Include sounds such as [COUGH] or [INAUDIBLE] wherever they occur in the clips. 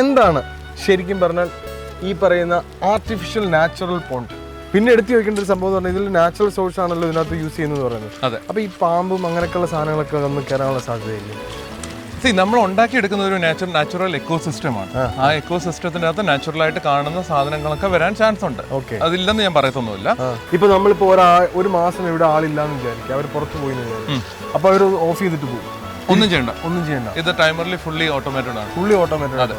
എന്താണ് ശരിക്കും പറഞ്ഞാൽ ഈ പറയുന്ന ആർട്ടിഫിഷ്യൽ നാച്ചുറൽ പോണ്ട് പിന്നെ എടുത്തു വെക്കേണ്ട ഒരു സംഭവം എന്ന് പറഞ്ഞാൽ ഇതിൽ നാച്ചുറൽ സോഴ്സ് ആണല്ലോ ഇതിനകത്ത് യൂസ് ചെയ്യുന്നത് പറയുന്നത്. അതെ. അപ്പൊ ഈ പാമ്പും അങ്ങനെയൊക്കെയുള്ള സാധനങ്ങളൊക്കെ വന്ന് കയറാനുള്ള സാധ്യതയില്ല? സി നമ്മൾ ഉണ്ടാക്കിയെടുക്കുന്ന ഒരു നാച്ചുറൽ നാച്ചുറൽ എക്കോ സിസ്റ്റമാണ് ആ. എക്കോ സിസ്റ്റത്തിന്റെ അകത്ത് നാച്ചുറൽ ആയിട്ട് കാണുന്ന സാധനങ്ങളൊക്കെ വരാൻ ചാൻസ് ഉണ്ട്. ഓക്കെ അതില്ലെന്ന് ഞാൻ പറയത്തൊന്നുമില്ല. ഇപ്പൊ നമ്മളിപ്പോ ഒരാ മാസം ഇവിടെ ആളില്ലാന്ന് വിചാരിക്കും അവർ പുറത്തു പോയി അപ്പൊ അവർ ഓഫ് ചെയ്തിട്ട് പോകും. ഒന്നും ചെയ്യണ്ട. ഒന്നും ചെയ്യണ്ട. ഇത് ടൈമറിൽ ഫുള്ളി ഓട്ടോമാറ്റഡ് ആണ്. ഫുള്ളി ഓട്ടോമാറ്റഡ്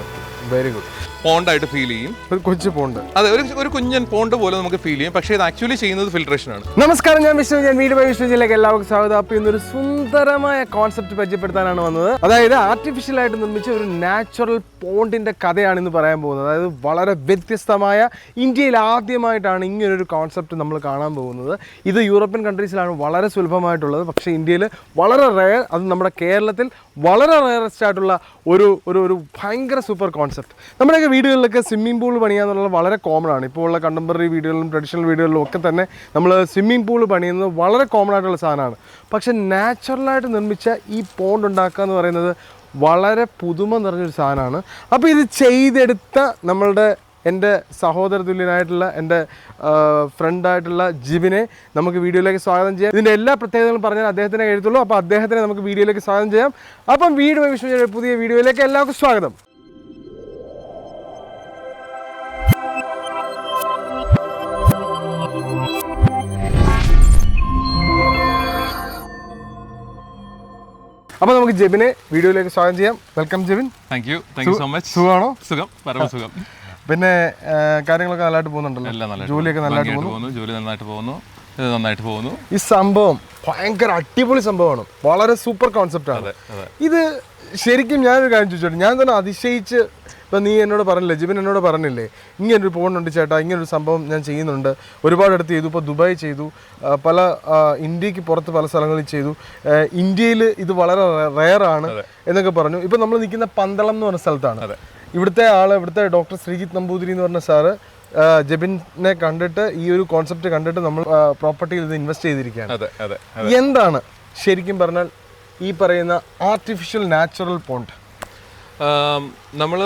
വെരി ഗുഡ് പോണ്ടായിട്ട് ഫീൽ ചെയ്യും. ഒരു കൊച്ചു പോണ്ട്. അതെ ഒരു ഒരു കുഞ്ഞൻ പോണ്ട് പോലെ നമുക്ക് ഫീൽ ചെയ്യും. പക്ഷേ ഇത് ആക്ച്വലി ചെയ്യുന്നത് ഫിൽട്രേഷൻ ആണ്. നമസ്കാരം ഞാൻ വിഷ്ണു ഞാൻ വീട് ബൈ വിഷ്ണുജിലേക്ക് എല്ലാവർക്കും സ്വാഗതം. അപ്പോൾ ഇന്നൊരു സുന്ദരമായ കോൺസെപ്റ്റ് പരിചയപ്പെടുത്താനാണ് വന്നത്. അതായത് ആർട്ടിഫിഷ്യൽ ആയിട്ട് നിർമ്മിച്ച ഒരു നാച്ചുറൽ പോണ്ടിന്റെ കഥയാണ് ഇന്ന് പറയാൻ പോകുന്നത്. അതായത് വളരെ വ്യത്യസ്തമായ ഇന്ത്യയിൽ ആദ്യമായിട്ടാണ് ഇങ്ങനൊരു കോൺസെപ്റ്റ് നമ്മൾ കാണാൻ പോകുന്നത്. ഇത് യൂറോപ്യൻ കൺട്രീസിലാണ് വളരെ സുലഭമായിട്ടുള്ളത്. പക്ഷേ ഇന്ത്യയിൽ വളരെ റയർ അത് നമ്മുടെ കേരളത്തിൽ വളരെ റയറസ്റ്റ് ആയിട്ടുള്ള ഒരു ഒരു ഒരു ഭയങ്കര സൂപ്പർ കോൺസെപ്റ്റ് നമ്മുടെയൊക്കെ വീടുകളിലൊക്കെ സ്വിമ്മിംഗ് പൂൾ പണിയാന്നുള്ളത് വളരെ കോമൺ ആണ്. ഇപ്പോൾ ഉള്ള കണ്ടംപററി വീടുകളിലും ട്രഡീഷണൽ വീടുകളിലും ഒക്കെ തന്നെ നമ്മൾ സ്വിമ്മിംഗ് പൂൾ പണിയുന്നത് വളരെ കോമൺ ആയിട്ടുള്ള സാധനമാണ്. പക്ഷേ നാച്ചുറലായിട്ട് നിർമ്മിച്ച ഈ പോണ്ട് ഉണ്ടാക്കുക എന്ന് പറയുന്നത് വളരെ പുതുമ നിറഞ്ഞൊരു സാധനമാണ്. അപ്പോൾ ഇത് ചെയ്തെടുത്ത നമ്മളുടെ എന്റെ സഹോദര തുല്യനായിട്ടുള്ള എന്റെ ഫ്രണ്ടായിട്ടുള്ള ജിബിനെ നമുക്ക് വീഡിയോയിലേക്ക് സ്വാഗതം ചെയ്യാം. ഇതിന്റെ എല്ലാ പ്രത്യേകതകളും പറഞ്ഞാൽ അദ്ദേഹത്തിനെ എഴുത്തുള്ളൂ അപ്പോൾ അദ്ദേഹത്തിനെ നമുക്ക് വീഡിയോയിലേക്ക് സ്വാഗതം ചെയ്യാം. അപ്പം ബൈ വിഷ്ണു പുതിയ വീഡിയോയിലേക്ക് എല്ലാവർക്കും സ്വാഗതം. അപ്പോൾ നമുക്ക് ജെബിനെ വീഡിയോയിലേക്ക് സ്വാഗതം ചെയ്യാം. Welcome Jebin. Thank you thank you so much സുഖമാണോ? സുഖം. പരമസുഖം പിന്നെ കാര്യങ്ങളൊക്കെ നല്ലതായിട്ട് പോകുന്നുണ്ടല്ലോ? എല്ലാം നല്ല ജോലിയൊക്കെ നല്ലതായിട്ട് പോകുന്നു? ജോലി നന്നായിട്ട് പോകുന്നു. ഇത് നന്നായിട്ട് പോകുന്നു. ഈ സംഭവം ഭയങ്കര അടിപൊളി സംഭവമാണ്. വളരെ സൂപ്പർ കോൺസെപ്റ്റ് ആണ്. ഇത് ശരിക്കും ഞാനൊരു കാര്യം ചോദിച്ചോട്ടെ? ഞാൻ തന്നെ അതിശയിച്ച് ഇപ്പം നീ എന്നോട് പറഞ്ഞില്ലേ ജിബിൻ എന്നോട് പറഞ്ഞില്ലേ ഇങ്ങനൊരു പോകുന്നുണ്ട് ചേട്ടാ ഇങ്ങനൊരു സംഭവം ഞാൻ ചെയ്യുന്നുണ്ട്. ഒരുപാട് അടുത്ത് ചെയ്തു ഇപ്പോൾ ദുബായ് ചെയ്തു പല ഇന്ത്യയ്ക്ക് പുറത്ത് പല സ്ഥലങ്ങളിൽ ചെയ്തു. ഇന്ത്യയിൽ ഇത് വളരെ റെയറാണ് എന്നൊക്കെ പറഞ്ഞു. ഇപ്പം നമ്മൾ നിൽക്കുന്ന പന്തളം എന്ന് പറഞ്ഞ സ്ഥലത്താണ്. ഇവിടുത്തെ ആൾ ഇവിടുത്തെ ഡോക്ടർ ശ്രീജിത്ത് നമ്പൂതിരി എന്ന് പറഞ്ഞ സാറ് ജബിനെ കണ്ടിട്ട് ഈ ഒരു കോൺസെപ്റ്റ് കണ്ടിട്ട് നമ്മൾ പ്രോപ്പർട്ടിയിൽ ഇത് ഇൻവെസ്റ്റ് ചെയ്തിരിക്കുകയാണ്. എന്താണ്? ശരിക്കും പറഞ്ഞാൽ ഈ പറയുന്ന ആർട്ടിഫിഷ്യൽ നാച്ചുറൽ പോണ്ട് നമ്മൾ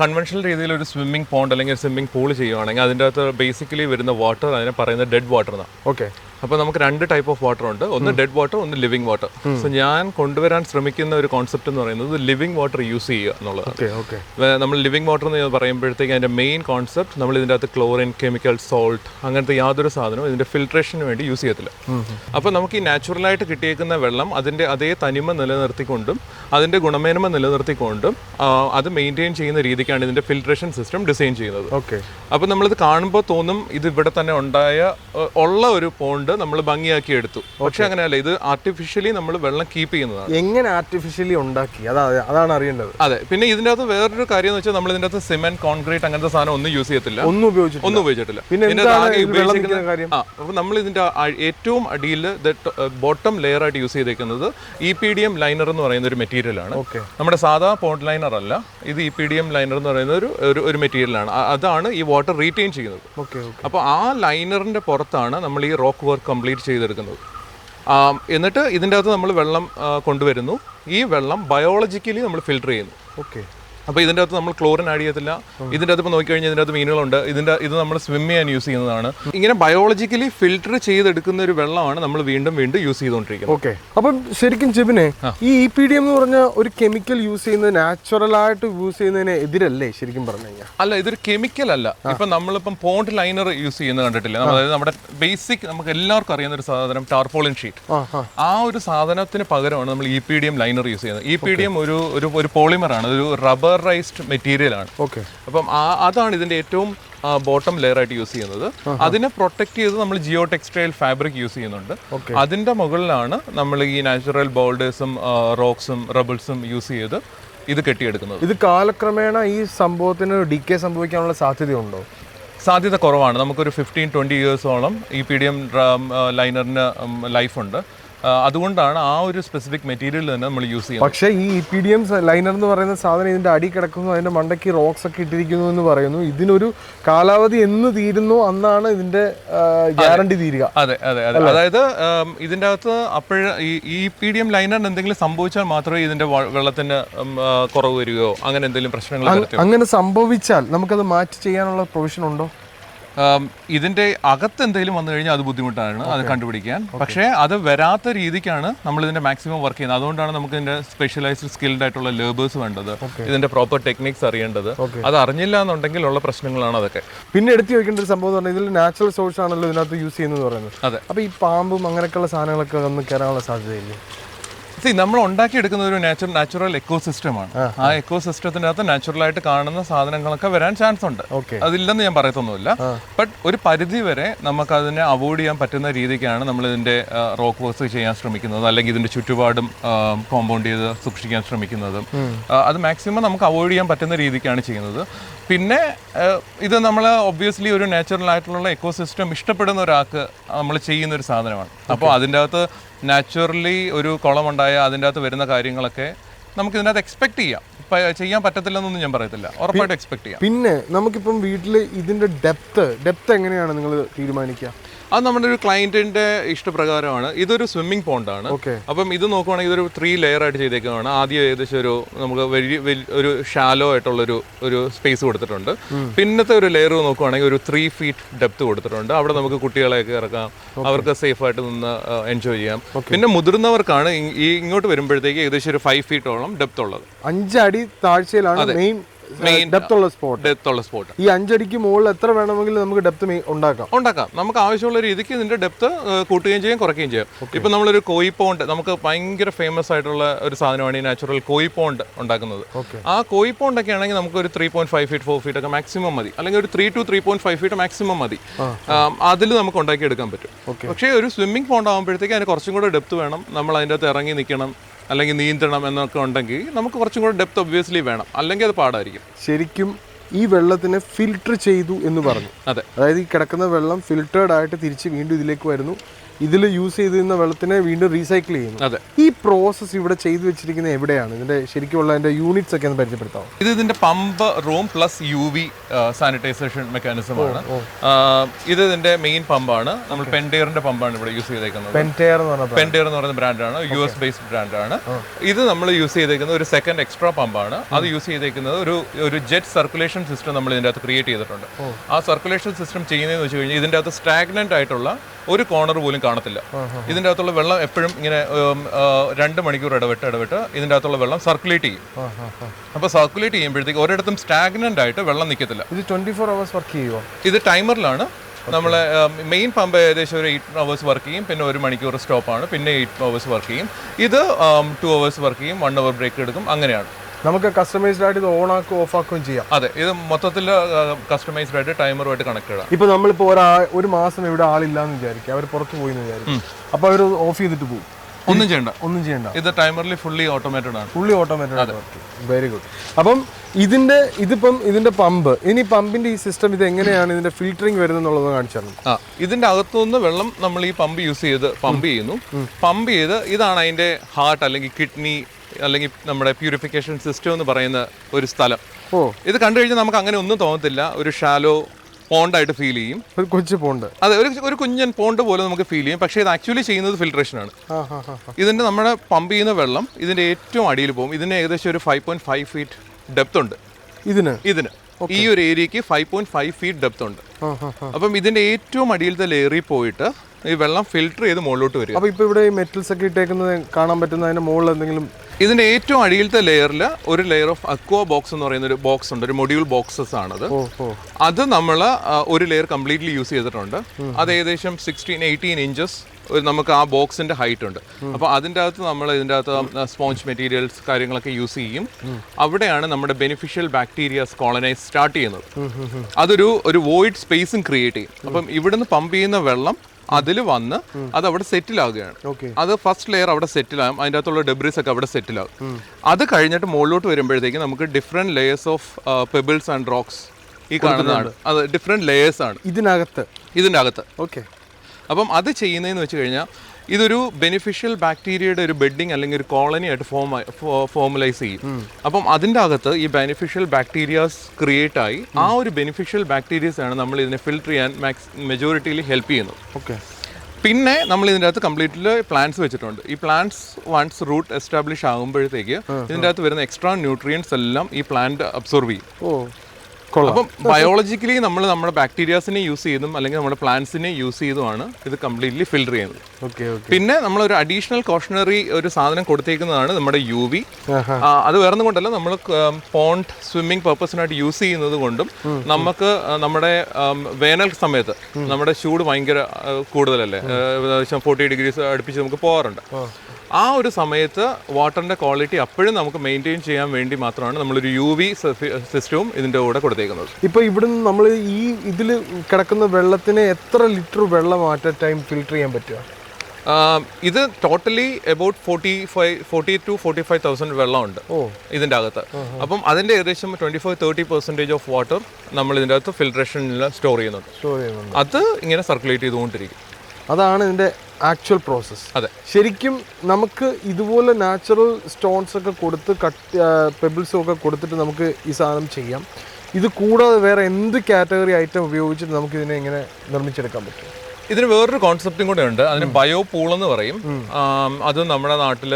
കൺവെൻഷണൽ രീതിയിൽ ഒരു സ്വിമ്മിംഗ് പോണ്ട് അല്ലെങ്കിൽ സ്വിമ്മിംഗ് പൂൾ ചെയ്യുവാണെങ്കിൽ അതിന്റെ അകത്ത് ബേസിക്കലി വരുന്ന വാട്ടർ അതിനെ പറയുന്നത് ഡെഡ് വാട്ടർ എന്നാണ്. ഓക്കെ അപ്പോൾ നമുക്ക് രണ്ട് ടൈപ്പ് ഓഫ് വാട്ടർ ഉണ്ട്. ഒന്ന് ഡെഡ് വാട്ടർ ഒന്ന് ലിവിങ് വാട്ടർ സോ ഞാൻ കൊണ്ടുവരാൻ ശ്രമിക്കുന്ന ഒരു കോൺസെപ്റ്റ് എന്ന് പറയുന്നത് ലിവിങ് വാട്ടർ യൂസ് ചെയ്യുക എന്നുള്ളതാണ് നമ്മൾ ലിവിങ് വാട്ടർ എന്ന് പറയുമ്പോഴത്തേക്ക് അതിന്റെ മെയിൻ കോൺസെപ്റ്റ് നമ്മൾ ഇതിന്റെ അകത്ത് ക്ലോറിൻ കെമിക്കൽ സോൾട്ട് അങ്ങനത്തെ യാതൊരു സാധനവും ഇതിന്റെ ഫിൽട്രേഷന് വേണ്ടി യൂസ് ചെയ്യത്തില്ല. അപ്പോൾ നമുക്ക് ഈ നാച്ചുറലായിട്ട് കിട്ടിയേക്കുന്ന വെള്ളം അതിന്റെ അതേ തനിമ നിലനിർത്തിക്കൊണ്ടും അതിന്റെ ഗുണമേന്മ നിലനിർത്തിക്കൊണ്ടും അത് മെയിന്റെയിൻ ചെയ്യുന്ന രീതിക്കാണ് ഇതിന്റെ ഫിൽട്രേഷൻ സിസ്റ്റം ഡിസൈൻ ചെയ്യുന്നത്. ഓക്കെ അപ്പോൾ നമ്മളിത് കാണുമ്പോൾ തോന്നും ഇത് ഇവിടെ തന്നെ ഉണ്ടായ ഉള്ള ഒരു പോണ്ട് നമ്മൾ ഭംഗിയാക്കി എടുത്തു. പക്ഷെ അങ്ങനെയല്ല ഇത് ആർട്ടിഫിഷ്യലി നമ്മൾ വെള്ളം കീപ്പ് ചെയ്യുന്നതാണ്. എങ്ങനെ ആർട്ടിഫിഷ്യലി ഉണ്ടാക്കി? അതാ അതാണ് അറിയേണ്ടത്. അതെ പിന്നെ ഇതിന്റെ അകത്ത് വേറൊരു കാര്യം എന്ന് വെച്ചാൽ നമ്മൾ ഇതിന്റെ അകത്ത് സിമെന്റ് കോൺക്രീറ്റ് അങ്ങനത്തെ സാധനം ഒന്നും യൂസ് ചെയ്യത്തില്ല. ഒന്നും ഉപയോഗിച്ചിട്ട് ഒന്നും ഉപയോഗിച്ചിട്ടില്ല. പിന്നെ അപ്പൊ നമ്മൾ ഇതിന്റെ ഏറ്റവും അടിയിൽ ബോട്ടം ലെയർ ആയിട്ട് യൂസ് ചെയ്തേക്കുന്നത് E P D M liner എന്ന് പറയുന്ന ഒരു മെറ്റീരിയൽ ആണ്. നമ്മുടെ സാധാ പോണ്ട് ലൈനർ അല്ല ഇത് E P D M liner എന്ന് പറയുന്ന ഒരു ഒരു- മെറ്റീരിയലാണ് അതാണ് ഈ വാട്ടർ റീറ്റെയിൻ ചെയ്യുന്നത്. അപ്പോൾ ആ ലൈനറിന്റെ പുറത്താണ് നമ്മൾ ഈ റോക്ക് വർക്ക് കംപ്ലീറ്റ് ചെയ്തെടുക്കുന്നത്. എന്നിട്ട് ഇതിന്റെ അകത്ത് നമ്മൾ വെള്ളം കൊണ്ടുവരുന്നു. ഈ വെള്ളം ബയോളജിക്കലി നമ്മൾ ഫിൽട്ടർ ചെയ്യുന്നു. ഓക്കെ അപ്പോൾ ഇതിന്റെ അകത്ത് നമ്മൾ ക്ലോറിൻ ആഡ് ചെയ്യത്തില്ല. ഇതിന്റെ അകത്ത് ഇപ്പോൾ നോക്കിക്കഴിഞ്ഞാൽ ഇതിന്റെ അകത്ത് മീനുകളുണ്ട്. ഇതിന്റെ ഇത് നമ്മൾ സ്വിം ചെയ്യാൻ യൂസ് ചെയ്യുന്നതാണ്. ഇങ്ങനെ ബയോളജിക്കലി ഫിൽട്ടർ ചെയ്തെടുക്കുന്ന ഒരു വെള്ളമാണ് നമ്മൾ വീണ്ടും വീണ്ടും യൂസ് ചെയ്തുകൊണ്ടിരിക്കുന്നത്. ഓക്കെ. അപ്പം ശരിക്കും ജിബിനെ ഈ ഇ പി ഡി എം എന്ന് പറഞ്ഞ ഒരു കെമിക്കൽ യൂസ് ചെയ്യുന്നത് നാച്ചുറൽ ആയിട്ട് യൂസ് ചെയ്യുന്നതിന് എതിരല്ലേ ശരിക്കും പറഞ്ഞു കഴിഞ്ഞാൽ? അല്ല ഇതൊരു കെമിക്കൽ അല്ല. ഇപ്പം നമ്മളിപ്പം പോണ്ട് ലൈനർ യൂസ് ചെയ്യുന്നത് കണ്ടിട്ടില്ല? അതായത് നമ്മുടെ ബേസിക് നമുക്ക് എല്ലാവർക്കും അറിയുന്ന ഒരു സാധനം ടാർപോളിൻ ഷീറ്റ്. ആ ഒരു സാധനത്തിന് പകരമാണ് നമ്മൾ E P D M liner use ചെയ്യുന്നത്. ഇ പി ഡി എം ഒരു ഒരു ഒരു പോളിമർ ഒരു മെറ്റീരിയൽ ആണ്. ഓക്കെ അപ്പം അതാണ് ഇതിന്റെ ഏറ്റവും ബോട്ടം ലെയർ ആയിട്ട് യൂസ് ചെയ്യുന്നത്. അതിനെ പ്രൊട്ടക്ട് ചെയ്ത് നമ്മൾ ജിയോ ടെക്സ്റ്റൈൽ ഫാബ്രിക് യൂസ് ചെയ്യുന്നുണ്ട്. അതിന്റെ മുകളിലാണ് നമ്മൾ ഈ നാച്ചുറൽ ബോൾഡേഴ്സും റോക്സും റബിൾസും യൂസ് ചെയ്ത് ഇത് കെട്ടിയെടുക്കുന്നത്. ഇത് കാലക്രമേണ ഈ സംഭവത്തിന് ഡിക്കേ സംഭവിക്കാനുള്ള സാധ്യതയുണ്ടോ? സാധ്യത കുറവാണ്. നമുക്കൊരു ഫിഫ്റ്റീൻ ട്വന്റി ഇയേഴ്സോളം ഈ പി ഡി എം ലൈനറിന് ലൈഫ് ഉണ്ട്. അതുകൊണ്ടാണ് ആ ഒരു സ്പെസിഫിക് മെറ്റീരിയൽ തന്നെ നമ്മൾ യൂസ് ചെയ്യുന്നത്. പക്ഷേ ഈ E P D M liner എന്ന് പറയുന്ന സാധനം ഇതിന്റെ അടി കിടക്കുന്നു അതിന്റെ മണ്ടയ്ക്ക് റോക്സ് ഒക്കെ ഇട്ടിരിക്കുന്നു എന്ന് പറയുന്നു. ഇതിനൊരു കാലാവധി എന്ന് തീരുന്നു അന്നാണ് ഇതിന്റെ ഗ്യാരണ്ടി തീരുക. അതെ അതെ അതെ. അതായത് ഇതിന്റെ ഇതിന്റെ അകത്ത് അപ്പോഴ ഈ പി ഡി എം ലൈനറിന് എന്തെങ്കിലും സംഭവിച്ചാൽ മാത്രമേ ഇതിന്റെ വെള്ളത്തിന് കുറവ് വരികയോ അങ്ങനെ എന്തെങ്കിലും പ്രശ്നങ്ങൾ അങ്ങനെ സംഭവിച്ചാൽ നമുക്കത് മാറ്റി ചെയ്യാനുള്ള പ്രൊവിഷൻ ഉണ്ടോ? ഉം, ഇതിന്റെ അകത്ത് എന്തെങ്കിലും വന്നു കഴിഞ്ഞാൽ അത് ബുദ്ധിമുട്ടാണ് അത് കണ്ടുപിടിക്കാൻ. പക്ഷേ അത് വരാത്ത രീതിക്കാണ് നമ്മൾ ഇതിന്റെ മാക്സിമം വർക്ക് ചെയ്യുന്നത്. അതുകൊണ്ടാണ് നമുക്ക് ഇതിന്റെ സ്പെഷ്യലൈസ്ഡ് സ്കിൽഡ് ആയിട്ടുള്ള ലേബേഴ്സ് വേണ്ടത്. ഇതിന്റെ പ്രോപ്പർ ടെക്നിക്സ് അറിയേണ്ടത്. അത് അറിഞ്ഞില്ല എന്നുണ്ടെങ്കിൽ ഉള്ള പ്രശ്നങ്ങളാണ് അതൊക്കെ. പിന്നെ എടുത്തു വെക്കേണ്ട ഒരു സംഭവം എന്ന് പറഞ്ഞാൽ ഇതിൽ നാച്ചുറൽ സോഴ്സ് ആണല്ലോ ഇതിനകത്ത് യൂസ് ചെയ്യുന്നത് പറയുന്നത്. അതെ. അപ്പോൾ ഈ പാമ്പും അങ്ങനെയൊക്കെയുള്ള സാധനങ്ങളൊക്കെ വന്ന് കയറാനുള്ള സാധ്യതയില്ലേ? നമ്മൾ ഉണ്ടാക്കിയെടുക്കുന്ന ഒരു നാച്ചുറൽ നാച്ചുറൽ എക്കോ സിസ്റ്റമാണ് ആ എക്കോ അകത്ത് നാച്ചുറൽ ആയിട്ട് കാണുന്ന സാധനങ്ങളൊക്കെ വരാൻ ചാൻസ് ഉണ്ട്. ഓക്കെ അതില്ലെന്ന് ഞാൻ പറയത്തൊന്നുമില്ല. ബട്ട് ഒരു പരിധി വരെ നമുക്ക് അതിനെ അവോയ്ഡ് ചെയ്യാൻ പറ്റുന്ന രീതിക്കാണ് നമ്മൾ ഇതിന്റെ റോക്ക് വർക്ക്സ് ചെയ്യാൻ ശ്രമിക്കുന്നത്. അല്ലെങ്കിൽ ഇതിന്റെ ചുറ്റുപാടും കോമ്പൗണ്ട് ചെയ്ത് സൂക്ഷിക്കാൻ ശ്രമിക്കുന്നത്. അത് മാക്സിമം നമുക്ക് അവോയ്ഡ് ചെയ്യാൻ പറ്റുന്ന രീതിക്കാണ് ചെയ്യുന്നത്. പിന്നെ ഇത് നമ്മൾ ഒബ്വിയസ്ലി ഒരു നാച്ചുറൽ ആയിട്ടുള്ള എക്കോ സിസ്റ്റം ഇഷ്ടപ്പെടുന്ന ഒരാൾക്ക് നമ്മൾ ചെയ്യുന്ന ഒരു സാധനമാണ്. അപ്പോൾ അതിന്റെ അകത്ത് നാച്ചുറലി ഒരു കുളമുണ്ടായ അതിന്റെ അകത്ത് വരുന്ന കാര്യങ്ങളൊക്കെ നമുക്ക് ഇതിനകത്ത് എക്സ്പെക്ട് ചെയ്യാം ചെയ്യാൻ പറ്റത്തില്ലെന്നൊന്നും ഞാൻ പറയത്തില്ല. ഉറപ്പായിട്ട് എക്സ്പെക്ട് ചെയ്യാം. പിന്നെ നമുക്കിപ്പം വീട്ടിൽ ഇതിന്റെ ഡെപ്ത് ഡെപ്ത് എങ്ങനെയാണ് നിങ്ങൾ തീരുമാനിക്കുക? അത് നമ്മുടെ ഒരു ക്ലയന്റിന്റെ ഇഷ്ടപ്രകാരമാണ്. ഇതൊരു സ്വിമ്മിംഗ് പോണ്ടാണ് ഓക്കെ അപ്പം ഇത് നോക്കുവാണെങ്കിൽ ഇതൊരു ത്രീ ലെയർ ആയിട്ട് ചെയ്തേക്കുന്നതാണ്. ആദ്യം ഏകദേശം ഒരു നമുക്ക് വലിയ വലിയ- ഒരു ഷാലോ ആയിട്ടുള്ള ഒരു സ്പേസ് കൊടുത്തിട്ടുണ്ട്. പിന്നത്തെ ഒരു ലെയർ നോക്കുവാണെങ്കിൽ ഒരു ത്രീ ഫീറ്റ് ഡെപ്ത് കൊടുത്തിട്ടുണ്ട്. അവിടെ നമുക്ക് കുട്ടികളെയൊക്കെ ഇറക്കാം. അവർക്ക് സേഫ് ആയിട്ട് നിന്ന് എൻജോയ് ചെയ്യാം. പിന്നെ മുതിർന്നവർക്കാണ് ഈ ഇങ്ങോട്ട് വരുമ്പോഴത്തേക്ക് ഏകദേശം ഒരു ഫൈവ് ഫീറ്റോളം ഡെപ്ത് ഉള്ളത്. അഞ്ചടി താഴ്ചയിലാണ് മെയിൻ Main- ഡെപ്ത് ഉള്ള സ്പോട്ട് ഡെപ്തുള്ള സ്പോട്ട് ഈ അഞ്ചടിക്ക് മുകളിൽ എത്ര വേണമെങ്കിലും നമുക്ക് ഡെപ്ത് ഉണ്ടാക്കാം. ഉണ്ടാക്കാം. നമുക്ക് ആവശ്യമുള്ള രീതിക്ക് ഇതിന്റെ ഡെപ്ത് കൂട്ടുകയും ചെയ്യും കുറയ്ക്കുകയും ചെയ്യും. ഇപ്പൊ നമ്മളൊരു കോയി പോണ്ട് നമുക്ക് ഭയങ്കര ഫേമസ് ആയിട്ടുള്ള ഒരു സാധനമാണ് ഈ നാച്ചുറൽ കോയി പോണ്ട് ഉണ്ടാക്കുന്നത്. ആ കോയി പോണ്ട് ഒക്കെ ആണെങ്കിൽ നമുക്ക് ഒരു three point five feet four feet ഒക്കെ മാക്സിമം മതി. അല്ലെങ്കിൽ ഒരു three two three point five feet maximum മതി. അതിൽ നമുക്ക് ഉണ്ടാക്കി എടുക്കാൻ പറ്റും പക്ഷേ ഒരു സ്വിമ്മിംഗ് പോണ്ട് ആകുമ്പോഴത്തേക്ക് അതിന് കുറച്ചും കൂടെ ഡെപ്ത് വേണം. നമ്മൾ അതിന്റെ അകത്ത് ഇറങ്ങി നിൽക്കണം. അല്ലെങ്കിൽ നീന്തണം എന്നൊക്കെ ഉണ്ടെങ്കിൽ നമുക്ക് കുറച്ചും കൂടെ ഡെപ്ത് ഒബ്വിയസ്ലി വേണം. അല്ലെങ്കിൽ അത് പാടായിരിക്കും. ശരിക്കും ഈ വെള്ളത്തിനെ ഫിൽട്ടർ ചെയ്തു എന്ന് പറഞ്ഞു. അതെ. അതായത് ഈ കിടക്കുന്ന വെള്ളം ഫിൽറ്റേർഡ് ആയിട്ട് തിരിച്ച് വീണ്ടും ഇതിലേക്ക് വരുന്നു. ഇതിൽ യൂസ് ചെയ്തിരുന്ന വെള്ളത്തിനെ വീണ്ടും റീസൈക്കിൾ ചെയ്യുന്നു. അതെ. ഈ പ്രോസസ്സ് ഇവിടെ ചെയ്തു വെച്ചിരിക്കുന്ന എവിടെയാണ്? ഇതിന്റെ ശരിക്കുള്ള അതിന്റെ യൂണിറ്റ്സ് ഒക്കെ ഒന്ന് പരിചയപ്പെടുത്താം ഇത് ഇതിന്റെ pump room plus U V sanitization mechanism ആണ്. ഇത് ഇതിന്റെ മെയിൻ പമ്പാണ് നമ്മൾ പെൻഡെയറിന്റെ പമ്പാണ് ഇവിടെ യൂസ് ചെയ്തേക്കുന്നത്. പെന്റെയർ എന്ന് പറഞ്ഞ പെൻഡെയർ എന്ന് പറയുന്ന ബ്രാൻഡാണ് യു എസ് ബേസ്ഡ് ബ്രാൻഡാണ് ഇത് നമ്മൾ യൂസ് ചെയ്തേക്കുന്നത് ഒരു സെക്കൻഡ് എക്സ്ട്രാ പമ്പാണ് അത് യൂസ് ചെയ്തേക്കുന്നത് ഒരു ഒരു ജെറ്റ് സർക്കുലേഷൻ സിസ്റ്റം നമ്മൾ ഇതിന്റെ അകത്ത് ക്രിയേറ്റ് ചെയ്തിട്ടുണ്ട്. ആ സർക്കുലേഷൻ സിസ്റ്റം ചെയ്യുന്നതെന്ന് വെച്ച് കഴിഞ്ഞാൽ ഇതിന്റെ അകത്ത് സ്റ്റാഗ്നന്റ് ആയിട്ടുള്ള ഒരു കോർണർ പോലും കാണത്തില്ല. ഇതിന്റെ അകത്തുള്ള വെള്ളം എപ്പോഴും ഇങ്ങനെ രണ്ട് മണിക്കൂർ ഇടവിട്ട് ഇടവിട്ട് ഇതിന്റെ അകത്തുള്ള വെള്ളം സർക്കുലേറ്റ് ചെയ്യും. അപ്പോൾ സർക്കുലേറ്റ് ചെയ്യുമ്പോഴത്തേക്ക് ഒരിടത്തും സ്റ്റാഗ്നന്റ് ആയിട്ട് വെള്ളം നിൽക്കത്തില്ല. ഇത് ട്വന്റി ഫോർ അവേഴ്സ് വർക്ക് ചെയ്യുമോ ഇത് ടൈമറിലാണ് നമ്മളെ മെയിൻ പമ്പ് ഏകദേശം ഒരു എയ്റ്റ് അവേഴ്സ് വർക്ക് ചെയ്യും. പിന്നെ ഒരു മണിക്കൂർ സ്റ്റോപ്പാണ് പിന്നെ എയ്റ്റ് അവേഴ്സ് വർക്ക് ചെയ്യും. ഇത് ടു അവേഴ്സ് വർക്ക് ചെയ്യും. വൺ അവർ ബ്രേക്ക് എടുക്കും. അങ്ങനെയാണ്. നമുക്ക് കസ്റ്റമൈസ്ഡ് ആയിട്ട് ഇത് ഓൺ ആക്കുകയും ഓഫ് ആക്കുകയും ചെയ്യാം. അതെ ഇത് മൊത്തത്തിൽ കസ്റ്റമൈസ്ഡ് ആയിട്ട് ടൈമറുമായിട്ട് കണക്ട് ചെയ്യാം ഇപ്പൊ നമ്മളിപ്പോ ഒരാ ഒരു മാസം ഇവിടെ ആളില്ല എന്ന് വിചാരിക്കും. അവർ പുറത്തു പോയി എന്ന് വിചാരിക്കും അപ്പൊ അവർ ഓഫ് ചെയ്തിട്ട് പോകും. ഒന്നും ചെയ്യണ്ട. ഒന്നും ചെയ്യണ്ട. ഇത് ടൈമറിൽ ഫുള്ളി ഓട്ടോമേറ്റഡ് ആണ്. ഫുള്ളി ഓട്ടോമാറ്റഡ് വെരി ഗുഡ് അപ്പം ഇതിന്റെ ഇതിപ്പം ഇതിന്റെ പമ്പ് ഇനി പമ്പിന്റെ ഈ സിസ്റ്റം ഇത് എങ്ങനെയാണ് ഇതിന്റെ ഫിൽറ്ററിംഗ് വരുന്നത് എന്നുള്ളത് കാണിച്ചാൽ ആ ഇതിന്റെ അകത്തുനിന്ന് വെള്ളം നമ്മൾ ഈ പമ്പ് യൂസ് ചെയ്ത് പമ്പ് ചെയ്യുന്നു. പമ്പ് ചെയ്ത് ഇതാണ് അതിന്റെ ഹാർട്ട് അല്ലെങ്കിൽ കിഡ്നി അല്ലെങ്കിൽ നമ്മുടെ പ്യൂരിഫിക്കേഷൻ സിസ്റ്റം എന്ന് പറയുന്ന ഒരു സ്ഥലം. ഓ. ഇത് കണ്ടു കഴിഞ്ഞാൽ നമുക്ക് അങ്ങനെ ഒന്നും തോന്നത്തില്ല. ഒരു ഷാലോ പോണ്ടായിട്ട് ഫീൽ ചെയ്യും. ഒരു കൊച്ചു പോണ്ട് അതെ ഒരു ഒരു കുഞ്ഞൻ പോണ്ട് പോലെ നമുക്ക് ഫീൽ ചെയ്യും. പക്ഷേ ഇത് ആക്ച്വലി ചെയ്യുന്നത് ഫിൽട്രേഷൻ ആണ്. ഇതിന്റെ നമ്മുടെ പമ്പ് ചെയ്യുന്ന വെള്ളം ഇതിന്റെ ഏറ്റവും അടിയിൽ പോകും. ഇതിന് ഏകദേശം ഒരു five point five feet depth ഉണ്ട്. ഇതിന്? ഇതിന്. ഈ ഒരു ഏരിയക്ക് five point five feet depth ഉണ്ട്. അപ്പം ഇതിന്റെ ഏറ്റവും അടിയിലത്തെ ലേറി പോയിട്ട് ഈ വെള്ളം ഫിൽട്ടർ ചെയ്ത് മുകളിലോട്ട് വരും അപ്പോൾ ഇപ്പൊ ഇവിടെ ഈ മെറ്റൽസ് ഒക്കെ ഇട്ടേക്കുന്നത് കാണാൻ പറ്റുന്ന അതിന്റെ മുകളിൽ എന്തെങ്കിലും ഇതിന്റെ ഏറ്റവും അടിയിലത്തെ ലെയറിൽ ഒരു ലെയർ ഓഫ് അക്വ ബോക്സ് എന്ന് പറയുന്ന ഒരു ബോക്സ് ഉണ്ട് ഒരു മൊഡ്യൂൾ ബോക്സസ് ആണത്. അത് നമ്മൾ ഒരു ലെയർ കംപ്ലീറ്റ്ലി യൂസ് ചെയ്തിട്ടുണ്ട്. അത് ഏകദേശം സിക്സ്റ്റീൻ എയ്റ്റീൻ ഇഞ്ചസ് ഒരു നമുക്ക് ആ ബോക്സിന്റെ ഹൈറ്റ് ഉണ്ട്. അപ്പോൾ അതിന്റെ അകത്ത് നമ്മൾ ഇതിന്റെ അകത്ത് സ്പോഞ്ച് മെറ്റീരിയൽസ് കാര്യങ്ങളൊക്കെ യൂസ് ചെയ്യും. അവിടെയാണ് നമ്മുടെ ബെനിഫിഷ്യൽ ബാക്ടീരിയാസ് കോളനൈസ് സ്റ്റാർട്ട് ചെയ്യുന്നത്. അതൊരു ഒരു വോയിഡ് സ്പേസും ക്രിയേറ്റ് ചെയ്യും. അപ്പം ഇവിടുന്ന് പമ്പ് ചെയ്യുന്ന വെള്ളം അതിൽ വന്ന് അത് അവിടെ സെറ്റിൽ ആവുകയാണ് അത് ഫസ്റ്റ് ലെയർ അവിടെ സെറ്റിൽ ആകും അതിന്റെ അകത്തുള്ള ഡെബ്രീസ് ഒക്കെ അവിടെ സെറ്റിൽ ആകും അത് കഴിഞ്ഞിട്ട് മുകളിലോട്ട് വരുമ്പോഴത്തേക്ക് നമുക്ക് different layers of pebbles and rocks ഈ കാണുന്നതാണ് അത് ഡിഫറെന്റ് ലെയേഴ്സ് ആണ്. ഇതിനകത്ത്. ഇതിന്റെ അകത്ത് ഓക്കെ. അപ്പം അത് ചെയ്യുന്നതെന്ന് വെച്ച് കഴിഞ്ഞാൽ ഇതൊരു ബെനിഫിഷ്യൽ ബാക്ടീരിയയുടെ ഒരു ബെഡിങ് അല്ലെങ്കിൽ ഒരു കോളനി ആയിട്ട് ഫോം ഫോമലൈസ് ചെയ്യും. അപ്പം അതിന്റെ അകത്ത് ഈ ബെനിഫിഷ്യൽ ബാക്ടീരിയാസ് ക്രിയേറ്റ് ആയി ആ ഒരു ബെനിഫിഷ്യൽ ബാക്ടീരിയസ് ആണ് നമ്മൾ ഇതിനെ ഫിൽട്ടർ ചെയ്യാൻ മാക്സ് മെജോറിറ്റിയിൽ ഹെൽപ്പ് ചെയ്യുന്നു ഓക്കെ. പിന്നെ നമ്മൾ ഇതിന്റെ അകത്ത് കംപ്ലീറ്റ്ലി പ്ലാന്റ്സ് വെച്ചിട്ടുണ്ട്. ഈ പ്ലാന്റ്സ് വൺസ് റൂട്ട് എസ്റ്റാബ്ലിഷ് ആകുമ്പോഴത്തേക്ക് ഇതിന്റെ അകത്ത് വരുന്ന എക്സ്ട്രാ ന്യൂട്രിയൻസ് എല്ലാം ഈ പ്ലാന്റ് അബ്സോർവ് ചെയ്യും. അപ്പം ബയോളജിക്കലി നമ്മൾ നമ്മുടെ ബാക്ടീരിയാസിനെ യൂസ് ചെയ്തും അല്ലെങ്കിൽ നമ്മുടെ പ്ലാന്റ്സിനെ യൂസ് ചെയ്തുമാണ് ഇത് കംപ്ലീറ്റ്ലി ഫിൽറ്റർ ചെയ്യുന്നത്. പിന്നെ നമ്മൾ ഒരു അഡീഷണൽ കോഷണറി ഒരു സാധനം കൊടുത്തേക്കുന്നതാണ് നമ്മുടെ യു വി അത് വേറൊന്നും കൊണ്ടല്ല നമ്മൾ പോണ്ട് സ്വിമ്മിംഗ് പർപ്പസിനായിട്ട് യൂസ് ചെയ്യുന്നത് കൊണ്ടും നമുക്ക് നമ്മുടെ വേനൽ സമയത്ത് നമ്മുടെ ചൂട് ഭയങ്കര കൂടുതലല്ലേ? ഏകദേശം ഫോർട്ടി ഡിഗ്രീസ് അടുപ്പിച്ച് നമുക്ക് പോകാറുണ്ട്. ആ ഒരു സമയത്ത് വാട്ടറിന്റെ ക്വാളിറ്റി അപ്പോഴും നമുക്ക് മെയിന്റെയിൻ ചെയ്യാൻ വേണ്ടി മാത്രമാണ് നമ്മളൊരു യു വി സിസ്റ്റവും ഇതിന്റെ കൂടെ കൊടുത്തേക്കുന്നത്. ഇപ്പോൾ ഇവിടുന്ന് നമ്മൾ ഈ ഇതിൽ കിടക്കുന്ന വെള്ളത്തിന് എത്ര ലിറ്റർ വെള്ളം മാറ്റാൻ ടൈം ഫിൽട്ടർ ചെയ്യാൻ പറ്റുക? ഇത് totally about forty five forty two forty five thousand വെള്ളമുണ്ട് ഓ. ഇതിന്റെ അകത്ത്. അപ്പം അതിന്റെ ഏകദേശം twenty five thirty percentage of water നമ്മൾ ഇതിന്റെ അകത്ത് ഫിൽട്രേഷനിൽ സ്റ്റോർ ചെയ്യുന്നുണ്ട്. സ്റ്റോർ ചെയ്യുന്നുണ്ട്. അത് ഇങ്ങനെ സർക്കുലേറ്റ് ചെയ്തുകൊണ്ടിരിക്കും. അതാണ് ഇതിന്റെ ആക്ച്വൽ പ്രോസസ്സ് അതെ. ശരിക്കും നമുക്ക് ഇതുപോലെ നാച്ചുറൽ സ്റ്റോൺസ് ഒക്കെ കൊടുത്ത് കട്ട് പെബിൾസും ഒക്കെ കൊടുത്തിട്ട് നമുക്ക് ഈ സാധനം ചെയ്യാം. ഇത് കൂടാതെ വേറെ എന്ത് കാറ്റഗറി ഐറ്റം ഉപയോഗിച്ചിട്ട് നമുക്ക് ഇതിനെ ഇങ്ങനെ നിർമ്മിച്ചെടുക്കാൻ പറ്റും? ഇതിന് വേറൊരു കോൺസെപ്റ്റും കൂടെ ഉണ്ട്. അതിന് ബയോ പൂൾ എന്ന് പറയും. അത് നമ്മുടെ നാട്ടിൽ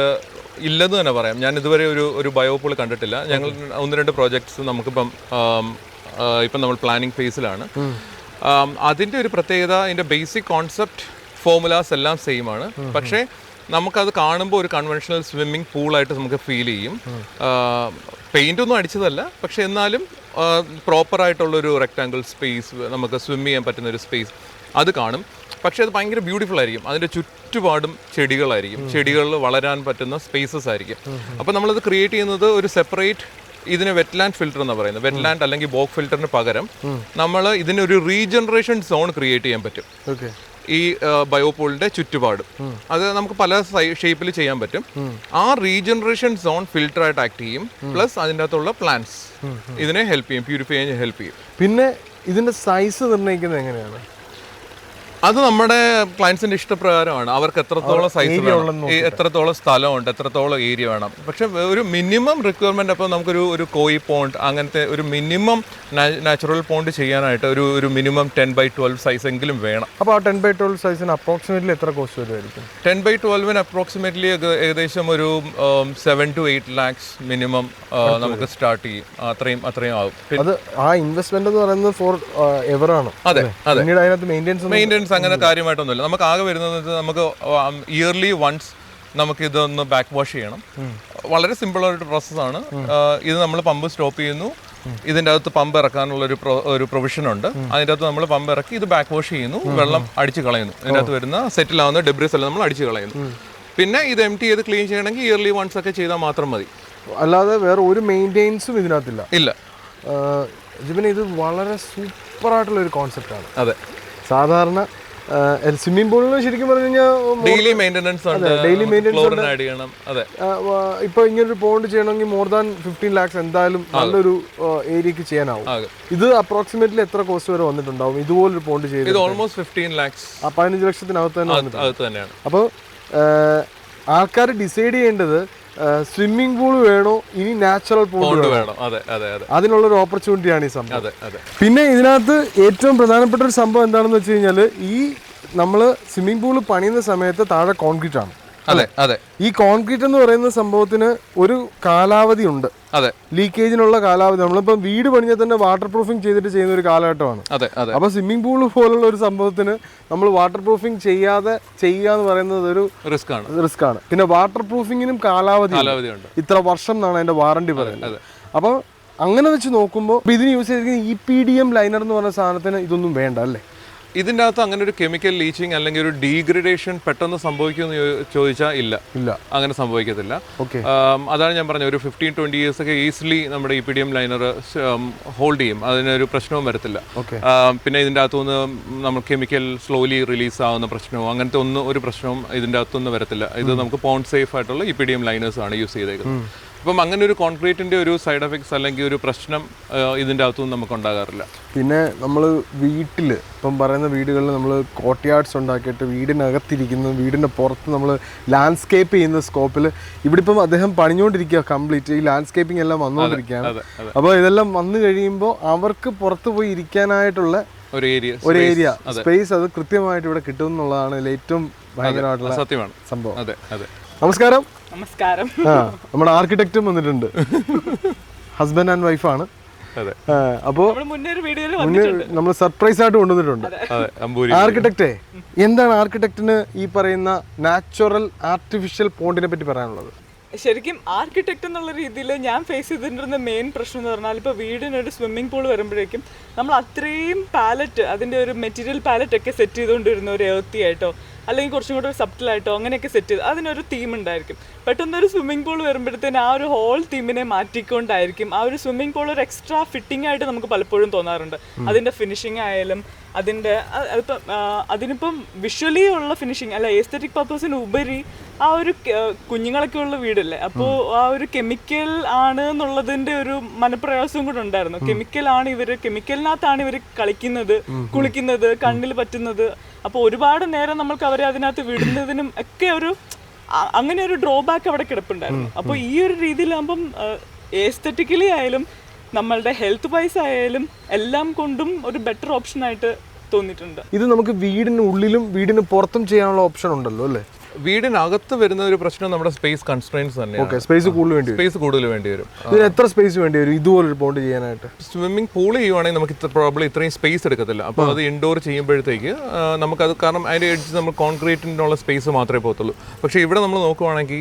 ഇല്ലെന്ന് തന്നെ പറയാം. ഞാൻ ഇതുവരെ ഒരു ഒരു ബയോ പൂൾ കണ്ടിട്ടില്ല. ഞങ്ങൾ ഒന്ന് രണ്ട് പ്രോജക്ട്സ് നമുക്കിപ്പം ഇപ്പം നമ്മൾ പ്ലാനിങ് ഫേസിലാണ് അതിന്റെ ഒരു പ്രത്യേകത അതിന്റെ ബേസിക് കോൺസെപ്റ്റ് ഫോമുലാസ് എല്ലാം സെയിം ആണ്. പക്ഷേ നമുക്കത് കാണുമ്പോൾ ഒരു കൺവെൻഷണൽ സ്വിമ്മിംഗ് പൂളായിട്ട് നമുക്ക് ഫീൽ ചെയ്യും. പെയിന്റ് ഒന്നും അടിച്ചതല്ല. പക്ഷെ എന്നാലും ഒരു റെക്ടാങ്കിൾ സ്പേസ് നമുക്ക് സ്വിം ചെയ്യാൻ പറ്റുന്ന ഒരു സ്പേസ് അത് കാണും. പക്ഷെ അത് ഭയങ്കര ബ്യൂട്ടിഫുൾ ആയിരിക്കും. അതിന്റെ ചുറ്റുപാടും ചെടികളായിരിക്കും. ചെടികളിൽ വളരാൻ പറ്റുന്ന സ്പേസസ് ആയിരിക്കും. അപ്പോൾ നമ്മളത് ക്രിയേറ്റ് ചെയ്യുന്നത് ഒരു സെപ്പറേറ്റ് ഇതിന് വെറ്റ്ലാൻഡ് ഫിൽറ്റർ എന്ന് പറയുന്നത്. വെറ്റ്ലാൻഡ് അല്ലെങ്കിൽ ബോക്ക് ഫിൽറ്ററിന് പകരം നമ്മൾ ഇതിനൊരു റീജനറേഷൻ സോൺ ക്രിയേറ്റ് ചെയ്യാൻ പറ്റും. ഓക്കെ ഈ ബയോപോളിന്റെ ചുറ്റുപാട്. അത് നമുക്ക് പല ഷേപ്പിൽ ചെയ്യാൻ പറ്റും. ആ റീജനറേഷൻ സോൺ ഫിൽട്ടർ ആയിട്ട് ആക്ട് ചെയ്യും. പ്ലസ് അതിന്റെ അകത്തുള്ള പ്ലാന്റ്സ് ഇതിനെ ഹെൽപ്പ് ചെയ്യും പ്യൂരിഫൈ ചെയ്യാൻ ഹെൽപ്പ് ചെയ്യും. പിന്നെ ഇതിന്റെ സൈസ് നിർണയിക്കുന്നത് എങ്ങനെയാണ്? അത് നമ്മുടെ ക്ലയൻസിന്റെ ഇഷ്ടപ്രകാരമാണ്. അവർക്ക് എത്രത്തോളം സൈസ് വേണം. എത്രത്തോളം സ്ഥലമുണ്ട് എത്രത്തോളം ഏരിയ വേണം. പക്ഷെ ഒരു മിനിമം റിക്വയർമെന്റ് അപ്പോൾ നമുക്കൊരു ഒരു കോയി പോണ്ട് അങ്ങനത്തെ ഒരു മിനിമം നാച്ചുറൽ പോണ്ട് ചെയ്യാനായിട്ട് ഒരു ഒരു minimum ten by twelve size എങ്കിലും വേണം. അപ്പോൾ ആ ടെൻ ബൈ ട്വൽവ് സൈസിന് അപ്രോക്സിമേറ്റ്ലി എത്ര കോസ്റ്റ് വരുമായിരിക്കും? ടെൻ ബൈ ട്വൽവിന് അപ്രോക്സിമേറ്റ്ലി ഏകദേശം ഒരു seven to eight lakhs minimum നമുക്ക് സ്റ്റാർട്ട് ചെയ്യും. അത്രയും അത്രയും ആവും. അത് ആ ഇൻവെസ്റ്റ്മെന്റ് എന്ന് പറയുന്നത് ഫോർ എവർ ആണ്. അതെ അതെ. പിന്നീട് അതിനകത്ത് മെയിന്റെനൻസ് മെയിന്റെനൻസ് അങ്ങനെ കാര്യമായിട്ടൊന്നുമില്ല. നമുക്ക് ആകെ വരുന്നത് നമുക്ക് ഇയർലി വൺസ് നമുക്ക് ഇതൊന്ന് ബാക്ക് വാഷ് ചെയ്യണം. വളരെ സിമ്പിൾ ആയിട്ട് പ്രോസസ്സാണ് ഇത് നമ്മൾ പമ്പ് സ്റ്റോപ്പ് ചെയ്യുന്നു. ഇതിന്റെ അകത്ത് പമ്പ് ഇറക്കാനുള്ള ഒരു ഒരു പ്രൊവിഷൻ ഉണ്ട്. അതിന്റെ അകത്ത് നമ്മൾ പമ്പ് ഇറക്കി ഇത് ബാക്ക് വാഷ് ചെയ്യുന്നു. വെള്ളം അടിച്ച് കളയുന്നു. ഇതിന്റെ അകത്ത് വരുന്ന സെറ്റിൽ ആവുന്ന ഡെബ്രിസ് എല്ലാം നമ്മൾ അടിച്ച് കളയുന്നു. പിന്നെ ഇത് എം ടി ചെയ്ത് ക്ലീൻ ചെയ്യണമെങ്കിൽ ഇയർലി വൺസ് ഒക്കെ ചെയ്താൽ മാത്രം മതി. അല്ലാതെ വേറെ ഒരു മെയിന്റെനൻസും ഇതിനകത്തില്ല. ഇല്ല. ജിബിന് ഇത് വളരെ സൂപ്പർ ആയിട്ടുള്ള ഒരു കോൺസെപ്റ്റാണ് അതെ. സാധാരണ സ്വിമ്മിംഗ് പൂളിന് ശരിക്കും പറഞ്ഞു കഴിഞ്ഞാൽ ഡെയിലി മെയിന്റെനൻസ് അതെ ഇപ്പൊ ഇങ്ങനൊരു പോണ്ട് ചെയ്യണമെങ്കിൽ മോർ ദാൻ ഫിഫ്റ്റീൻ ലാക്സ് എന്തായാലും നല്ലൊരു ഏരിയക്ക് ചെയ്യാനാവും. ഇത് അപ്രോക്സിമേറ്റ്ലി എത്ര കോസ്റ്റ് വരെ വന്നിട്ടുണ്ടാവും? ഇതുപോലൊരു പോണ്ട് ചെയ്ത് ഓൾമോസ്റ്റ് ഫിഫ്റ്റീൻ ലാക്സ് ആ പതിനഞ്ച് ലക്ഷത്തിനകത്ത് തന്നെ വന്നിട്ടുണ്ട്. തന്നെയാണ്. അപ്പോൾ ആൾക്കാർ ഡിസൈഡ് ചെയ്യേണ്ടത് സ്വിമ്മിംഗ് പൂൾ വേണോ? ഇനി നാച്ചുറൽ പൂൾ വേണോ? അതെ അതെ അതെ. അതിനുള്ള ഒരു ഓപ്പർച്യൂണിറ്റിയാണ് ഈ സംഭവം. അതെ അതെ. പിന്നെ ഇതിനകത്ത് ഏറ്റവും പ്രധാനപ്പെട്ട ഒരു സംഭവം എന്താണെന്ന് വെച്ച് കഴിഞ്ഞാൽ ഈ നമ്മൾ സ്വിമ്മിംഗ് പൂൾ പണിയുന്ന സമയത്ത് താഴെ കോൺക്രീറ്റ് ആണ്. അതെ അതെ. ഈ കോൺക്രീറ്റ് എന്ന് പറയുന്ന സംഭവത്തിന് ഒരു കാലാവധി ഉണ്ട്. അതെ. ലീക്കേജിനുള്ള കാലാവധി. നമ്മളിപ്പോ വീട് പണിഞ്ഞാൽ തന്നെ വാട്ടർ പ്രൂഫിംഗ് ചെയ്തിട്ട് ചെയ്യുന്ന ഒരു കാലഘട്ടമാണ്. അതെ അതെ. അപ്പൊ സ്വിമ്മിംഗ് പൂൾ പോലുള്ള ഒരു സംഭവത്തിന് നമ്മൾ വാട്ടർ പ്രൂഫിംഗ് ചെയ്യാതെ ചെയ്യുക എന്ന് പറയുന്നത് ഒരു റിസ്ക് ആണ്. റിസ്ക് ആണ്. പിന്നെ വാട്ടർ പ്രൂഫിങ്ങിനും കാലാവധി. ഇത്ര വർഷം എന്നാണ് അതിന്റെ വാറണ്ടി പറയുന്നത്. അപ്പോൾ അങ്ങനെ വെച്ച് നോക്കുമ്പോൾ ഇതിന് യൂസ് ചെയ്തിരിക്കുന്ന E P D M liner എന്ന് പറഞ്ഞ സാധനത്തിന് ഇതൊന്നും വേണ്ട അല്ലേ? ഇതിന്റെ അകത്ത് അങ്ങനെ ഒരു കെമിക്കൽ ലീച്ചിങ് അല്ലെങ്കിൽ ഒരു ഡീഗ്രഡേഷൻ പെട്ടെന്ന് സംഭവിക്കുമെന്ന് ചോദിച്ചാൽ ഇല്ല. ഇല്ല. അങ്ങനെ സംഭവിക്കത്തില്ല. അതാണ് ഞാൻ പറഞ്ഞത്. ഒരു ഫിഫ്റ്റീൻ ട്വന്റി ഇയേഴ്സ് ഒക്കെ ഈസിലി നമ്മുടെ E P D M liner hold ചെയ്യും. അതിനൊരു പ്രശ്നവും വരത്തില്ല. ഓക്കെ പിന്നെ ഇതിന്റെ അകത്തുനിന്ന് നമ്മൾ കെമിക്കൽ സ്ലോലി റിലീസ് ആവുന്ന പ്രശ്നവും അങ്ങനത്തെ ഒന്നും ഒരു പ്രശ്നവും ഇതിന്റെ അകത്തുനിന്ന് വരത്തില്ല. ഇത് നമുക്ക് പോൺ സേഫ് ആയിട്ടുള്ള E P D M liners ആണ് യൂസ് ചെയ്തേക്കുന്നത്. അപ്പം അങ്ങനെ ഒരു കോൺക്രീറ്റിന്റെ ഒരു സൈഡ് എഫക്ട്സ് അല്ലെങ്കിൽ ഒരു പ്രശ്നം ഇതിന്റെ അകത്തുനിന്ന് നമുക്ക് ഉണ്ടാകാറില്ല. പിന്നെ നമ്മൾ വീട്ടിൽ ഇപ്പം പറയുന്ന വീടുകളിൽ നമ്മൾ കോട്ടയാർഡ്സ് ഉണ്ടാക്കിയിട്ട് വീടിനകത്തിരിക്കുന്ന വീടിന്റെ പുറത്ത് നമ്മൾ ലാൻഡ്സ്കേപ്പ് ചെയ്യുന്ന സ്കോപ്പിൽ ഇവിടെ ഇപ്പം അദ്ദേഹം പണിഞ്ഞുകൊണ്ടിരിക്കുക കംപ്ലീറ്റ്. ഈ ലാൻഡ്സ്കേപ്പിംഗ് എല്ലാം വന്നുകൊണ്ടിരിക്കുകയാണ് അപ്പോൾ ഇതെല്ലാം വന്നു കഴിയുമ്പോൾ അവർക്ക് പുറത്ത് പോയി ഇരിക്കാനായിട്ടുള്ള ഒരു ഏരിയ ഒരു ഏരിയ സ്പേസ് അത്. കൃത്യമായിട്ട് ഇവിടെ കിട്ടും എന്നുള്ളതാണ് ഇതിൽ ഏറ്റവും ഭയങ്കരമായിട്ടുള്ള സത്യമാണ് സംഭവം. അതെ അതെ. നമസ്കാരം. നമസ്കാരം. ആ നമ്മുടെ ആർക്കിടെക്റ്റും വന്നിട്ടുണ്ട്. ഹസ്ബൻഡ് ആൻഡ് വൈഫാണ് അതെ. അപ്പോൾ നമ്മൾ മുന്നേ ഒരു വീഡിയോയിൽ മുന്നേ നമ്മൾ സർപ്രൈസ് ആയിട്ട് കൊണ്ടുവന്നിട്ടുണ്ട്. അതെ. അമ്പൂരി ആർക്കിടെക്റ്റേ എന്താണ് ആർക്കിടെക്റ്റിന് ഈ പറയുന്ന നാച്ചുറൽ ആർട്ടിഫിഷ്യൽ പോണ്ടിനെ പറ്റി പറയാനുള്ളത്? ശരിക്കും ആർക്കിടെക്ട് എന്നുള്ള രീതിയിൽ ഞാൻ ഫേസ് ചെയ്തിട്ടുണ്ടെന്ന മെയിൻ പ്രശ്നം എന്ന് പറഞ്ഞാൽ ഇപ്പോൾ വീടിനൊരു സ്വിമ്മിംഗ് പൂൾ വരുമ്പോഴേക്കും നമ്മൾ അത്രയും പാലറ്റ് അതിന്റെ ഒരു മെറ്റീരിയൽ പാലറ്റ് ഒക്കെ സെറ്റ് ചെയ്തുകൊണ്ടിരുന്ന ഒരു എർത്തി ആയിട്ടോ അല്ലെങ്കിൽ കുറച്ചും കൂടെ ഒരു സബ്റ്റിലായിട്ടോ അങ്ങനെയൊക്കെ സെറ്റ് ചെയ്ത് അതിനൊരു തീം ഉണ്ടായിരിക്കും. പെട്ടെന്ന് ഒരു സ്വിമ്മിംഗ് പൂൾ വരുമ്പോഴത്തേന് ആ ഒരു ഹോൾ തീമിനെ മാറ്റിക്കൊണ്ടായിരിക്കും. ആ ഒരു സ്വിമ്മിംഗ് പൂൾ ഒരു എക്സ്ട്രാ ഫിറ്റിംഗ് ആയിട്ട് നമുക്ക് പലപ്പോഴും തോന്നാറുണ്ട്. അതിന്റെ ഫിനിഷിംഗ് ആയാലും അതിന്റെ അതിപ്പം അതിനിപ്പം വിഷ്വലി ഉള്ള ഫിനിഷിങ് അല്ല എസ്തറ്റിക് പർപ്പസിന് ഉപരി ആ ഒരു കുഞ്ഞുങ്ങളൊക്കെ ഉള്ള വീടല്ലേ? അപ്പോൾ ആ ഒരു കെമിക്കൽ ആണ് എന്നുള്ളതിന്റെ ഒരു മനപ്രയാസവും കൂടെ ഉണ്ടായിരുന്നു. കെമിക്കൽ ആണ് ഇവർ കെമിക്കലിനകത്താണ് ഇവർ കളിക്കുന്നത് കുളിക്കുന്നത് കണ്ണിൽ പറ്റുന്നത്. അപ്പോൾ ഒരുപാട് നേരം നമ്മൾക്ക് അവരെ അതിനകത്ത് വിടുന്നതിനും ഒക്കെ ഒരു അങ്ങനെ ഒരു ഡ്രോ ബാക്ക് അവിടെ കിടപ്പുണ്ടായിരുന്നു. അപ്പോൾ ഈ ഒരു രീതിയിലാകുമ്പം ഏസ്തറ്റിക്കലി ആയാലും നമ്മളുടെ ഹെൽത്ത് വൈസ് ആയാലും എല്ലാം കൊണ്ടും ഒരു ബെറ്റർ ഓപ്ഷൻ ആയിട്ട് തോന്നിയിട്ടുണ്ട്. ഇത് നമുക്ക് വീടിന് ഉള്ളിലും വീടിന് പുറത്തും ചെയ്യാനുള്ള ഓപ്ഷൻ ഉണ്ടല്ലോ അല്ലേ? വീടിനകത്ത് വരുന്ന ഒരു പ്രശ്നം നമ്മുടെ സ്പേസ് കൺസ്ട്രെയിൻസ് തന്നെയാണ്. ഓക്കെ സ്പേസ് കൂടുതൽ വേണ്ടി സ്പേസ് കൂടുതൽ വേണ്ടി വരും. ഇതിന് എത്ര സ്പേസ് വേണ്ടി വരും ഇതുപോലൊരു പോണ്ട് ചെയ്യാനായിട്ട്? സ്വിമ്മിംഗ് പൂൾ ചെയ്യുവാണെങ്കിൽ നമുക്ക് ഇത്ര പ്രോബ്ലം ഇത്രയും സ്പേസ് എടുക്കത്തില്ല. അപ്പോൾ അത് ഇൻഡോർ ചെയ്യുമ്പോഴത്തേക്ക് നമുക്ക് നമുക്കത് കാരണം അതിന്റെ എഡ്ജ് നമ്മൾ കോൺക്രീറ്റിനുള്ള സ്പേസ് മാത്രമേ പോകത്തുള്ളൂ. പക്ഷേ ഇവിടെ നമ്മൾ നോക്കുവാണെങ്കിൽ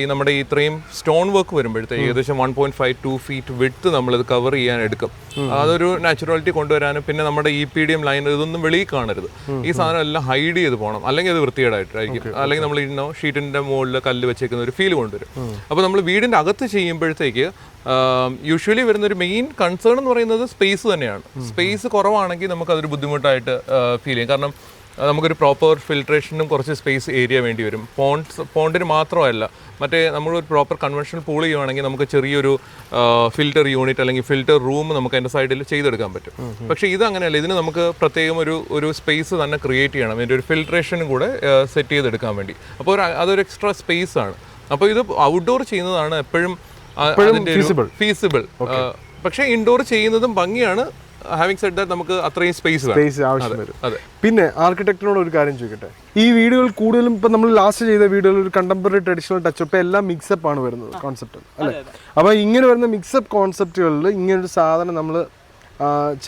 ഈ നമ്മുടെ ഇത്രയും സ്റ്റോൺ വർക്ക് വരുമ്പോഴത്തേക്ക് ഏകദേശം one point five two feet വിട്ട് നമ്മളിത് കവർ ചെയ്യാൻ എടുക്കും. അതൊരു നാച്ചുറാലിറ്റി കൊണ്ടുവരാനും പിന്നെ നമ്മുടെ E P D M line ഇതൊന്നും വെളിയിൽ കാണരുത്. ഈ സാധനം എല്ലാം ഹൈഡ് ചെയ്ത് പോകണം. അല്ലെങ്കിൽ അത് വൃത്തികേടായിട്ടായിരിക്കും. അല്ലെങ്കിൽ നമ്മൾ ഇരുന്നോ ഷീറ്റിന്റെ മുകളിൽ കല്ല് വെച്ചേക്കുന്ന ഒരു ഫീൽ കൊണ്ടുവരും. അപ്പോൾ നമ്മൾ വീടിന്റെ അകത്ത് ചെയ്യുമ്പോഴത്തേക്ക് യൂഷ്വലി വരുന്ന ഒരു മെയിൻ കൺസേൺ എന്ന് പറയുന്നത് സ്പേസ് തന്നെയാണ്. സ്പേസ് കുറവാണെങ്കിൽ നമുക്ക് അതൊരു ബുദ്ധിമുട്ടായിട്ട് ഫീൽ ചെയ്യും. കാരണം നമുക്കൊരു പ്രോപ്പർ ഫിൽട്രേഷനും കുറച്ച് സ്പേസ് ഏരിയ വേണ്ടി വരും. പോണ്ട്സ് പോണ്ടിന് മാത്രമല്ല മറ്റേ നമ്മളൊരു പ്രോപ്പർ കൺവെൻഷണൽ പൂൾ ചെയ്യുവാണെങ്കിൽ നമുക്ക് ചെറിയൊരു ഫിൽറ്റർ യൂണിറ്റ് അല്ലെങ്കിൽ ഫിൽറ്റർ റൂം നമുക്ക് അതിന്റെ സൈഡിൽ ചെയ്തെടുക്കാൻ പറ്റും. പക്ഷേ ഇത് അങ്ങനെയല്ല ഇതിന് നമുക്ക് പ്രത്യേകം ഒരു ഒരു സ്പേസ് തന്നെ ക്രിയേറ്റ് ചെയ്യണം. അതിന്റെ ഒരു ഫിൽട്രേഷനും കൂടെ സെറ്റ് ചെയ്തെടുക്കാൻ വേണ്ടി. അപ്പോൾ ഒരു അതൊരു എക്സ്ട്രാ സ്പേസ് ആണ്. അപ്പോൾ ഇത് ഔട്ട്ഡോർ ചെയ്യുന്നതാണ് എപ്പോഴും. ഫീസിബിൾ പക്ഷേ ഇൻഡോർ ചെയ്യുന്നതും ഭംഗിയാണ്. ഹാവിങ് സെഡ് ദാറ്റ് നമുക്ക് അത്രയും സ്പേസ് സ്പേസ് ആവശ്യം വരും. അതെ. പിന്നെ ആർക്കിടെക്ടിനോട് ഒരു കാര്യം ചോദിക്കട്ടെ? ഈ വീടുകൾ കൂടുതലും ഇപ്പം നമ്മൾ ലാസ്റ്റ് ചെയ്ത വീടുകൾ ഒരു കണ്ടംപററി ട്രഡീഷണൽ ടച്ച് ഇപ്പം എല്ലാം മിക്സപ്പ് ആണ് വരുന്നത് കോൺസെപ്റ്റ് അല്ലേ? അപ്പോൾ ഇങ്ങനെ വരുന്ന മിക്സപ്പ് കോൺസെപ്റ്റുകളിൽ ഇങ്ങനൊരു സാധനം നമ്മൾ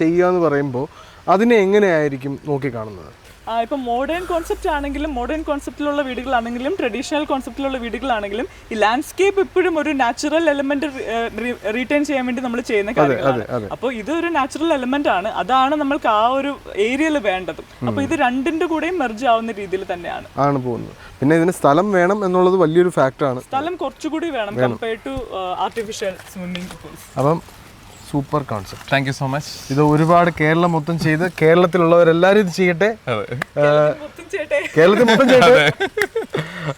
ചെയ്യുക എന്ന് പറയുമ്പോൾ അതിനെ എങ്ങനെയായിരിക്കും നോക്കിക്കാണുന്നത് ഇപ്പൊ മോഡേൺ കോൺസെപ്റ്റ് ആണെങ്കിലും മോഡേൺ കോൺസെപ്റ്റിലുള്ള വീടുകളാണെങ്കിലും ട്രഡീഷണൽ കോൺസെപ്റ്റിലുള്ള വീടുകളാണെങ്കിലും ഈ ലാൻഡ്സ്കേപ്പ് എപ്പോഴും ഒരു നാച്ചുറൽ എലമെന്റ് റീറ്റെയിൻ ചെയ്യാൻ വേണ്ടി നമ്മൾ ചെയ്യുന്ന കാര്യങ്ങളാണ്. അപ്പോൾ ഇത് ഒരു നാച്ചുറൽ എലമെന്റ് ആണ്. അതാണ് നമ്മൾക്ക് ആ ഒരു ഏരിയയിൽ വേണ്ടത്. അപ്പോൾ ഇത് രണ്ടിന്റെ കൂടെയും മെർജ് ആവുന്ന രീതിയിൽ തന്നെയാണ്. ആണ് പോകുന്നത്. പിന്നെ ഇതിന് സ്ഥലം വേണം എന്നുള്ളത് വലിയൊരു ഫാക്ടറാണ് സ്ഥലം കുറച്ചുകൂടി വേണം compare to artificial swimming pools അപ്പം super concept thank you so much ഇത് ഒരുപാട് കേരളം മൊത്തം ചെയ്ത് കേരളത്തിലുള്ളവരെല്ലാവരും ഇത് ചെയ്യട്ടെ. കേരളത്തിൽ മൊത്തം [LAUGHS] ചെയ്യട്ടെ.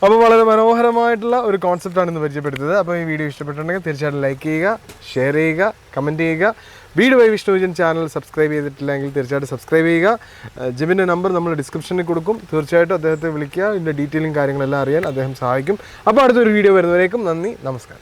അപ്പോൾ വളരെ മനോഹരമായിട്ടുള്ള ഒരു കോൺസെപ്റ്റാണ് ഇന്ന് പരിചയപ്പെടുത്തിയത്. അപ്പോൾ ഈ വീഡിയോ ഇഷ്ടപ്പെട്ടിട്ടുണ്ടെങ്കിൽ തീർച്ചയായിട്ടും ലൈക്ക് ചെയ്യുക ഷെയർ ചെയ്യുക കമന്റ് ചെയ്യുക. വീട് വൈ വിഷ്ണുജൻ ചാനൽ സബ്സ്ക്രൈബ് ചെയ്തിട്ടില്ലെങ്കിൽ തീർച്ചയായിട്ടും സബ്സ്ക്രൈബ് ചെയ്യുക. ഏഹ് നമ്പർ നമ്മൾ ഡിസ്ക്രിപ്ഷനിൽ കൊടുക്കും. തീർച്ചയായിട്ടും അദ്ദേഹത്തെ വിളിക്കുക. ഇതിന്റെ ഡീറ്റെയിലും കാര്യങ്ങളെല്ലാം അറിയാൻ അദ്ദേഹം സഹായിക്കും. അപ്പോൾ അടുത്തൊരു വീഡിയോ വരുന്നവരേക്കും നന്ദി നമസ്കാരം.